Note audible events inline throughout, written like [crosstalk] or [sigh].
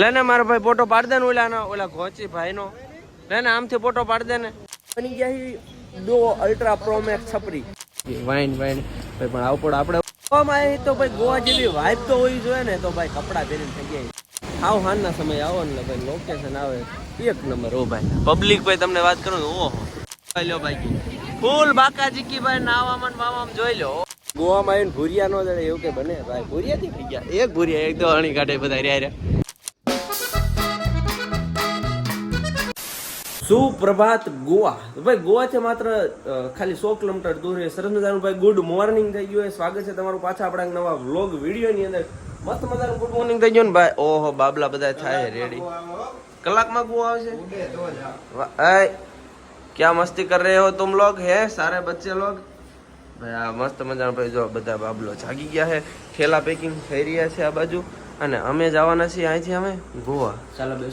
લેને મારો ભાઈ ફોટો પાડ દે ને ઓલા ઓલા ઘોચી ભાઈ નો લેને આમથી ફોટો પાડ દે ને. બની ગયા દો અલ્ટ્રા પ્રો મેક્સ છપરી. વાઈન વાઈન ભાઈ પણ આવું પણ આપણે ગોવામાં આવી તો ભાઈ ગોવા જેવી વાઇબ તો હોવી જોઈએ ને તો ભાઈ કપડાં પહેરીને થઈ આવો હાવ હાનના સમય આવો ને ભાઈ લોકેશન આવે. એક નંબર ઓ ભાઈ. પબ્લિક ભાઈ તમને વાત કરું ઓહો. જોઈ લો ભાઈ ફૂલ બાકાજી કી ભાઈ નાવામાં ને વાવામાં જોઈ લો ગોવામાં આવીને ભૂરિયા નો જડે એવું કે બને? ભાઈ ભૂરિયા થી થઈ ગયા? એક ભૂરિયા એક તો અણી કાઢે બધા રહ્યા રહ્યા. સુપ્રભાત ગોવા. ભાઈ ગોવા છે માત્ર ખાલી સો કિલોમીટર દૂર છે સરસ મજાનું ભાઈ ગુડ મોર્નિંગ થઈ ગયું સ્વાગત છે તમારું પાછા આપણા નવા વ્લોગ વીડિયો ની અંદર. મસ્ત મજાનું ગુડ મોર્નિંગ થઈ ગયું ને ભાઈ. ઓહો બાબલા બધા થાય રેડી કલાકમાં ગોવા આવશે? ક્યાં મસ્તી કર રહે હો તુમ લોગ હે સારે બચ્ચે લોગ ભાઈ આ મસ્ત મજાનું ભાઈ જો બધા બાબલો જાગી ગયા છે. થેલા પેકિંગ થઈ રહ્યા છે આ બાજુ. અને અમે જવાના છીએ અહીંથી અમે ગોવા.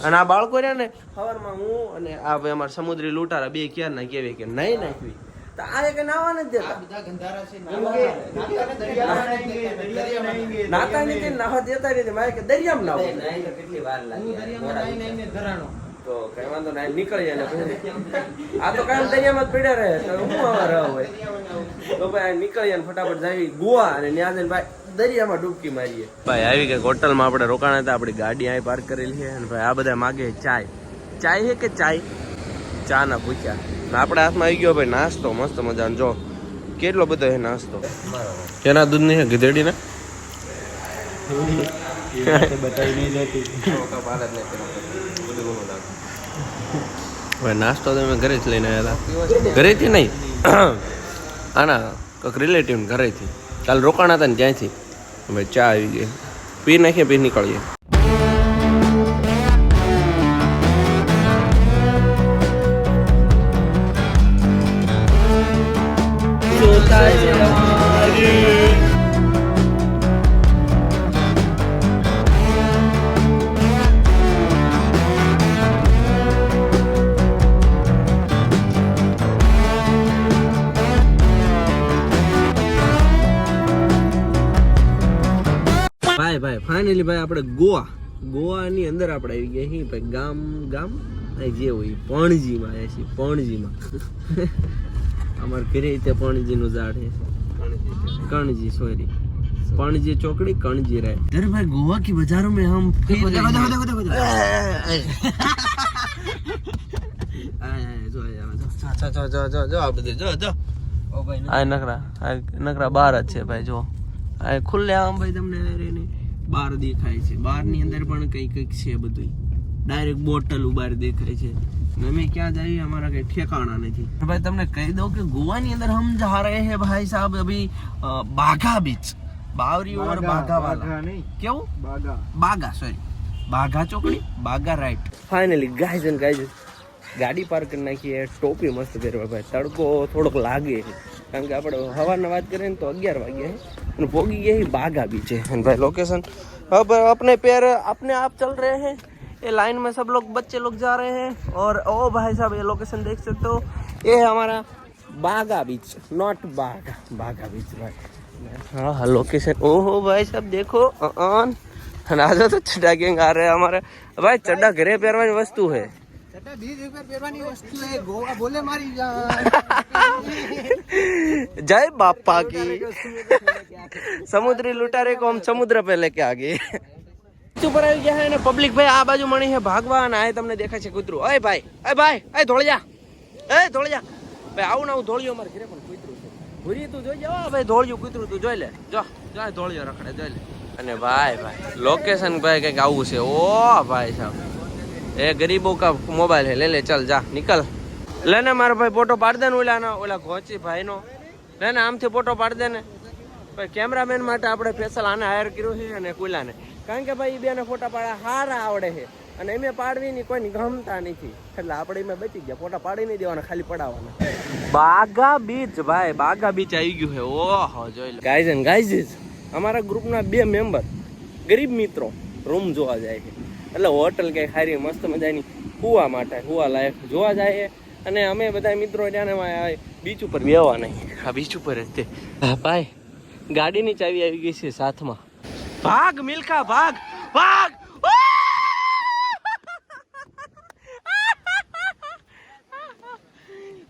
અને આ બાળકો રહ્યા ને સવારમાં હું અને આ ભાઈ અમારા સમુદ્રી લૂંટારા બે ક્યાં ના કેવી કે નહીં નાખવી નાતા નથી નાવા દેતા નથી મારે કે દરિયામાં નાવું. તો કઈ વાંધો નહીં નીકળી જાય ને પછી. આ તો કામ દરિયામાં જ પડ્યા રહે તો હું આવા રહો હોય. તો ભાઈ આ નીકળી જાય ને ફટાફટ જાવી ગોવા અને ત્યાં જઈને ભાઈ દરિયામાં ડૂબકી મારીએ. ભાઈ આવી ગઈ હોટલમાં આપણે રોકાણ હતા આપણી ગાડી અહીં પાર્ક કરેલી છે અને ભાઈ આ બધા માગે ચાય. ચાય છે કે ચાય? ચા ના પૂછ્યા. ને આપણા હાથમાં આવી ગયો ભાઈ નાસ્તો મસ્ત મજાનો. જો કેટલો બધો હે નાસ્તો? કેના દૂધની છે? ગધેડી ના ભાઈ નાસ્તો તો અમે ઘરે જ લઈને આવ્યા હતા. ઘરેથી નહીં. આના કોઈક રિલેટિવ ઘરેથી. કાલ રોકાણા હતા ને ત્યાંથી. અમે ચા આવી ગઈ. પી નાખીએ પી નીકળીએ. ભાઈ ફાઇનલી ભાઈ આપણે ગોવા ગોવાની અંદર આપણે આવી ગયા છીએ ભાઈ ગામ ગામ જે હોય પણજીમાં આવ્યા છીએ પણજીમાં અમારે ઘરે રીતે પણજીનું ઝાડ છે કણજી સોરી પણજી ચોકડી કણજી રાય અરે ભાઈ ગોવા કી બજારો મેં હમ નકરા નકરા બાર જ છે ભાઈ જો ખુલ્લે આમ ભાઈ તમને બાર દેખાય છે. બહારની અંદર પણ કંઈક કંઈક છે બધું ડાયરેક્ટ બોટલ બહાર દેખાય છે. અમે ક્યાં જઈએ? અમારા કઈ ઠેકાણા નથી. ભાઈ તમને કહી દઉં કે ગોવાની અંદર હમ જા રહે હે ભાઈ સાહેબ અભી બાઘા બીચ બાવરી ઓર બાઘા વાલા કેવું? બાઘા. બાઘા સોરી બાઘા ચોકડી Bagha right finally guys and guys ગાડી પાર્ક કરી નાખીએ. ટોપી મસ્ત પહેરવા ભાઈ. તડકો થોડોક લાગે કારણ કે આપણે હવાના વાત કરીએ ને તો અગિયાર વાગ્યા भोगी यही बागा बीच है भाई लोकेशन अब अपने पैर अपने आप चल रहे हैं। ये लाइन में सब लोग, बच्चे लोग जा रहे हैं। और, ओ भाई साहब, ये लोकेशन देख सकते हो। ये है हमारा बागा बीच। नॉट बागा बागा बीच, भाई। हाँ, हाँ लोकेशन ओहो भाई साहब, देखो ऑन राजा तो चड्डा गैंग आ रहे हैं हमारे। भाई चड्डा घरे पैर में वस्तु है। [laughs] જય બાપા કી. સમુદ્રી લૂંટારે કોમ સમુદ્ર પે લેકે આ ગઈ ઉપર આવી ગયા અને પબ્લિક ભાઈ આ બાજુ મણી હે ભાગવા અને આ તમને દેખાય છે કૂતરું. અય ભાઈ અય ભાઈ અય ધોળજા એ ધોળજા ભાઈ આવું ના હું ધોળિયો મારે ઘરે પણ કૂતરું છે. ભૂરી તું જોઈ જાવ ભાઈ ધોળિયું કૂતરું તું જોઈ લે. જો જો ધોળ્યો રખડે જોઈ લે. અને ભાઈ ભાઈ લોકેશન ભાઈ કંઈક આવું છે. ઓ ભાઈ સાહેબ. એ ગરીબો કા મોબાઈલ હે લે લે ચાલ જા નિકલ લે ને મારા ભાઈ ફોટો પાડ દે ને ઓલા ના ઓલા ઘોચી ભાઈ નો લે ને આમથી ફોટો પાડ દે ને. ભાઈ કેમેરામેન માટે આપણે સ્પેશિયલ આને હાયર કર્યું છે અને કુલાને. કારણ કે ભાઈ બેને ફોટા પાડા હારા આવડે છે. અને એમ પાડવી ની કોઈની ગમતા નથી. એટલે આપણે એમાં બચી ગયા. ફોટા પાડી નહીં દેવાના ખાલી પડાવવાના બાગા બીચ ભાઈ બાગા બીચ આવી ગયું છે. ઓહો જોઈ લો. ગાઈઝ એન્ડ ગાઈઝ અમારા ગ્રુપના બે મેમ્બર ગરીબ મિત્રો રૂમ જોવા જાય છે. એટલે હોટલ કંઈ સારી મસ્ત મજાની હુવા માટે હુવા લાયક જોવા જાય અને અમે બધા મિત્રો ત્યાં બીચ ઉપર બેવા નહીં. આ બીચ ઉપર જ તે. હા ભાઈ ગાડીની ચાવી આવી ગઈ છે સાથમાં. ભાગ મિલ્ખા ભાગ ભાગ!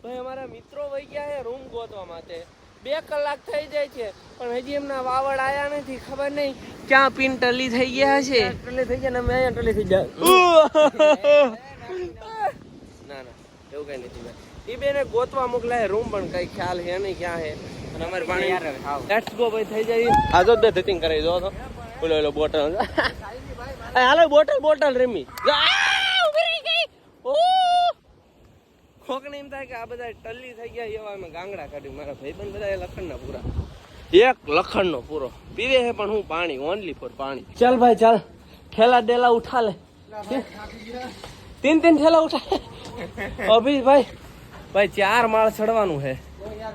ભાઈ અમારા મિત્રો વહી ગયા છે રૂમ ગોતવા માટે. બે કલાક થઈ જાય છે પણ હજી એમના વાવડ આવ્યા નથી ખબર નહીં. ક્યાં પિન ટલી થઈ ગયા છે? ટલી થઈ ગયા ને અમે અહીંયા ટલી થઈ ગયા. ના ના એવું કઈ નથી ભાઈ. એ બેને ગોતવા મોકલાય રૂમ પણ કઈ ખ્યાલ હે નહીં ક્યાં હે અને અમારે પાણી લેટ્સ ગો ભાઈ થઈ જાય આ જો બે ધતિંગ કરાવી દો તો ઓલો ઓલો બોટલ હાલો બોટલ બોટલ રેમી. ખોકણી એમ થાય કે આ બધા ટલ્લી થઈ ગયા એવા અમે ગાંગડા કાઢ્યું. મારા ભાઈબંધ બધા લખણના પૂરા. એક લખણનો પૂરો. પીવે છે પણ હું પાણી ઓનલી ફોર પાણી. ચાલ ભાઈ ચાલ. ઠેલા ડેલા ઉઠા લે. તીન તીન ઠેલા ઉઠા અભી ભાઈ ભાઈ ચાર માળ ચડવાનું છે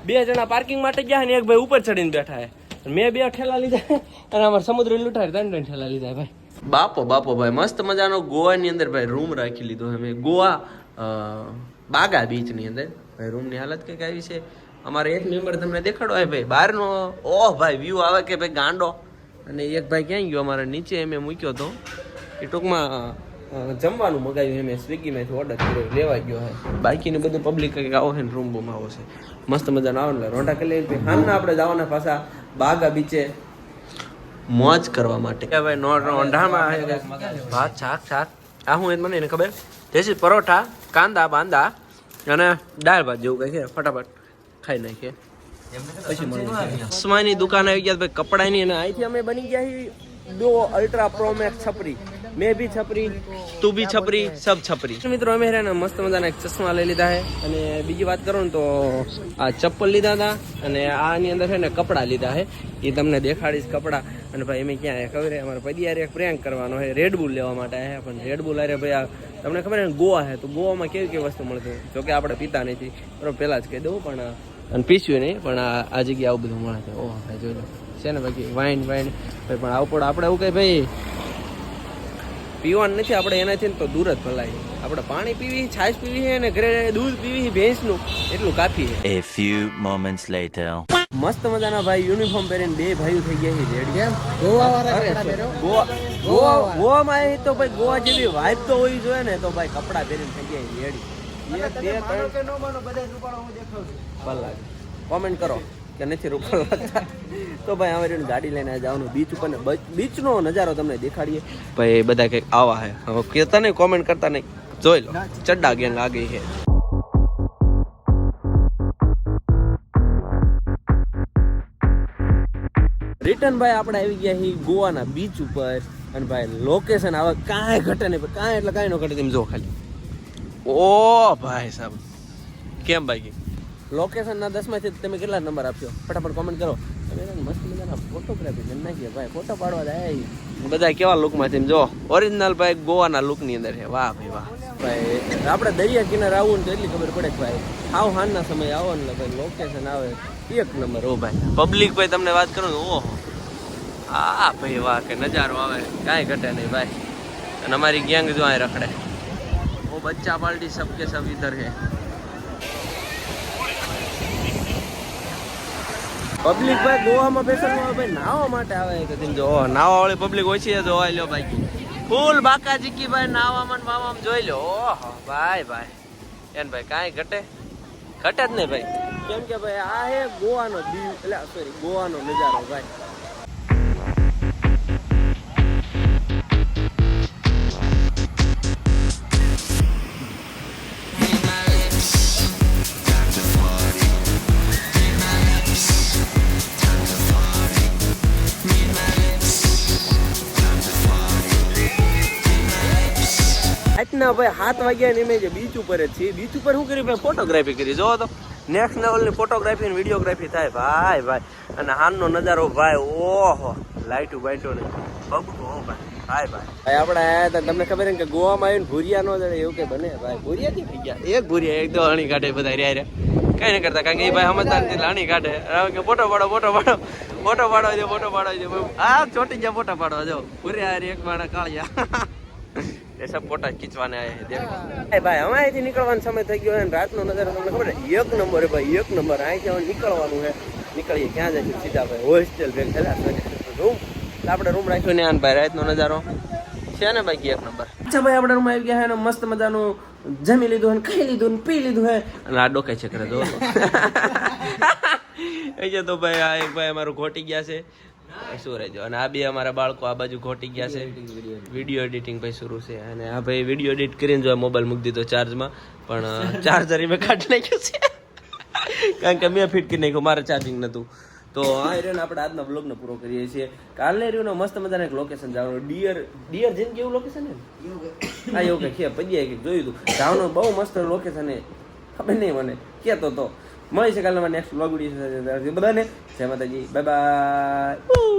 બે જણા પાર્કિંગ માટે ગયા ને એક ભાઈ ઉપર ચડીને બેઠા હે. મેં બે ઠેલા લીધા અને અમારે સમુદ્ર લૂંટાય ત્રણ ત્રણ ઠેલા લીધા ભાઈ. બાપો બાપો ભાઈ મસ્ત મજાનો ગોવાની અંદર ભાઈ રૂમ રાખી લીધો મેં ગોવા બાગા બીચની અંદર. ભાઈ રૂમની હાલત કંઈક આવી છે? અમારે એક મેમ્બર તમને દેખાડો. હોય ભાઈ બહારનો. ઓહ ભાઈ વ્યૂ આવે કે ભાઈ ગાંડો? અને એક ભાઈ ક્યાં ગયો? અમારે નીચે એમ મૂક્યો હતો એ ટૂંકમાં જમવાનું મગાવ્યું એમ સ્વિગીમાંથી ઓર્ડર કર્યો, લેવા ગયો હે. બાકીનું બધું પબ્લિક કંઈક આવો છે ને રૂમ બૂમ આવો છે. મસ્ત મજાનો આવે એટલે રોંઢા કરી લઈને હાલના આપણે જવાના પાછા બાગા બીચે. મોજ કરવા માટે. ભાઈ, નો છે ભાત, શાક શાક. આ હું એને મને એને ખબર? દેશી પરોઠા, કાંદા, બાંદા અને દાળ ભાત જેવું કંઈ છે, ફટાફટ. ખાઈ નાખીએ. પછી ચશ્માની દુકાન આવી ગયા ભાઈ કપડાની અને અહીંથી અમે બની ગયા દો અલ્ટ્રા પ્રો મેક્સ છપરી. મેં ભી છપરી, તું ભી છપરી, સબ છપરી. મિત્રો અમે હેરાને મસ્ત મજાના ચશ્મા લઈ લીધા છે અને બીજી વાત કરું ને તો આ ચપ્પલ લીધા હતા અને આની અંદર છે ને કપડાં લીધા છે. એ તમને દેખાડીશ કપડાં. અને ભાઈ એમ ક્યાં ખબર અમારે પદિયારે એક પ્રેન્ક કરવાનો છે રેડબુલ લેવા માટે હે પણ રેડબુલ અરે ભાઈ આ તમને ખબર ને, ગોવા છે. તો ગોવામાં કેવી કેવી વસ્તુ મળતી? જો કે આપણે પીતા નથી. બરાબર, પહેલાં જ કહી દઉં, પણ અને પીસ્યું નહીં પણ આ જગ્યા આવું બધું મળે છે. ઓહ ભાઈ જોઈ લો. છે ને બાકી વાઇન વાઇન ભાઈ પણ આવું પડે આપણે એવું કંઈ ભાઈ પીવાનું નથી આપણે એનાથી તો દૂર જ ભલાય આપણે પાણી પીવી છાશ પીવી છે અને ઘરે દૂધ પીવી છે ભેંસનું. એટલું કાફી છે. A few moments later. મસ્ત મજાના ભાઈ યુનિફોર્મ પહેરીને બે ભાઈઓ થઈ ગયા છે રેડી કેમ? ગોવા વાળા ગોવા ગોવા ગોવામાં આવી તો ભાઈ ગોવા જેવી વાઇબ તો હોવી જોઈએ ને તો ભાઈ કપડાં પહેરીને થઈ ગયા રેડી. એક બે ત્રણ કે નો માનો બધા રૂપાળા હું દેખાઉં છું. કલાક કોમેન્ટ કરો કે નથી લાગતા તો ભાઈ અમે રહીને ગાડી લઈને જવાનું બીચ ઉપર ને બીચનો નજારો તમને દેખાડીએ. ભાઈ બધા કંઈક આવા હે. હવે કહેતા નહીં કોમેન્ટ કરતા નહીં. જોઈ લો. ચડ્ડા ગેંગ લાગે છે. રિટર્ન ભાઈ આપણે આવી ગયા છીએ ગોવાના બીચ ઉપર. અને ભાઈ લોકેશન આવે કાંઈ ઘટે નહીં. કાંઈ એટલે કાંઈ ન ઘટે તેમ જો ખાલી. ઓ ભાઈ સાહેબ કેમ ભાઈ લોકેશન ના દસમાંથી તમે કેટલા નંબર આપ્યો? ફટાફટ કોમેન્ટ કરો. તમે મસ્ત મજાના ફોટોગ્રાફી કરી નાખીએ ભાઈ. ફોટો પાડવા જાય બધા કેવા લુકમાં છે જો? ઓરિજિનલ ભાઈ ગોવાના લુકની અંદર છે. વાહ ભાઈ વાહ. ભાઈ આપણે દરિયા કિનારે આવવું ને તો એટલી ખબર પડે કે ભાઈ હાવ હાનના સમય આવો ને ભાઈ લોકેશન આવે. એક નંબર ઓ ભાઈ. પબ્લિક ભાઈ તમને વાત કરું ને ઓહો. હા ભાઈ વાહ કે નજારો આવે. કાંઈ ઘટે નહીં ભાઈ. અને અમારી ગેંગ જો અહીં રખડે. ઓ બચ્ચા પાર્ટી સબકે સબ ઇધર હે પબ્લિક ભાઈ, ગોવામાં બેસવા ભાઈ નાવા માટે આવે કે તેમ જો નાવા વાળી પબ્લિક ઓછી છે જોવા લ્યો ભાઈ ફૂલ બાકા જીકી ભાઈ, નાવામાં ને બાવામાં જોઈ લો ઓહો, ભાઈ ભાઈ. એન ભાઈ, કાંઈ ઘટે? ઘટે જ નહીં ભાઈ. કેમ કે ભાઈ, આ હે ગોવાનો દીવ, એટલે સોરી ગોવાનો નજારો, ભાઈ. આજના ભાઈ, સાત વાગ્યા ને મેં જે બીચ ઉપર જ છીએ. બીચ ઉપર શું કર્યું ભાઈ? ફોટોગ્રાફી કરી. જોવો તો. નેક્સ્ટ લેવલની ફોટોગ્રાફી અને વિડીયોગ્રાફી થાય. ભાઈ ભાઈ. અને હાનનો નજારો, ભાઈ, ઓહો. લાઈટું બાઈટો ને. બબકો ભાઈ. ભાઈ ભાઈ. ભાઈ, આપણે તમને ખબર ને કે ગોવામાં આવીને ભૂરિયા નો જડે એવું કે બને? ભાઈ, ભૂરિયા થઈ ગયા? એક ભૂરિયા, એક તો કાઢે બધા રહ્યા કઈ નહીં કરતા, કારણ કે ભાઈ સમજદાર નથી કાઢે. ફોટો પાડો ફોટો પાડો. ફોટો પાડો છે ફોટો પાડો છે આ ચોટી ગયા, ફોટો પાડવા જો ભૂરિયા એક માણા કાળિયા. [laughs] એ સબ ફોટા ખીંચવાને આયા છે એ ભાઈ હવે અહીંથી નીકળવાનો સમય થઈ ગયો અને રાતનો નજારો તમને ખબર એક નંબર ભાઈ એક નંબર. અહીંથી હવે નીકળવાનું છે. નીકળીએ ક્યાં જઈશું સીધા ભાઈ હોસ્ટેલ ભેગ થયેલા રૂમ. આપણે રૂમ રાખ્યો ને આન ભાઈ રાતનો નજારો. છે ને ભાઈ એક નંબર? અચ્છા ભાઈ આપણે રૂમ આવી ગયા હે ને મસ્ત મજાનું જમી લીધું અને ખાઈ લીધું ને પી લીધું હે અને આ ડોકાય છે કરે [laughs] જો એ છે તો ભાઈ આ એક ભાઈ અમારું ઘોટી ગયા છે. શું રહેજો? અને આ બે અમારા બાળકો આ બાજુ ઘોટી ગયા છે. વીડિયો એડિટિંગ ભાઈ શરૂ છે. અને આ ભાઈ વીડિયો એડિટ કરીને જો મોબાઈલ મૂકી દીધો ચાર્જમાં પણ ચાર્જર મેં કાઢી નાખ્યું છે. કારણ કે મેં ફિટ કરી નાખ્યું મારે ચાર્જિંગ નહોતું તો આ એરિયાને આપણે આજના બ્લોગને પૂરો કરીએ છીએ. કાલને રહ્યું મસ્ત મજાના એક લોકેશન જવાનું ડિયર ડિયર જેમ કેવું લોકેશન ને? હા એવું કંઈક છે. પજ્યા કંઈક જોયું હતું. જવાનું બહુ મસ્ત લોકેશન છે. ખબર નહીં મને. કહેતો તો. મળી છે કાલના નેક્સ્ટ બ્લોગ વીડિયો બધાને જય માતાજી. Bye bye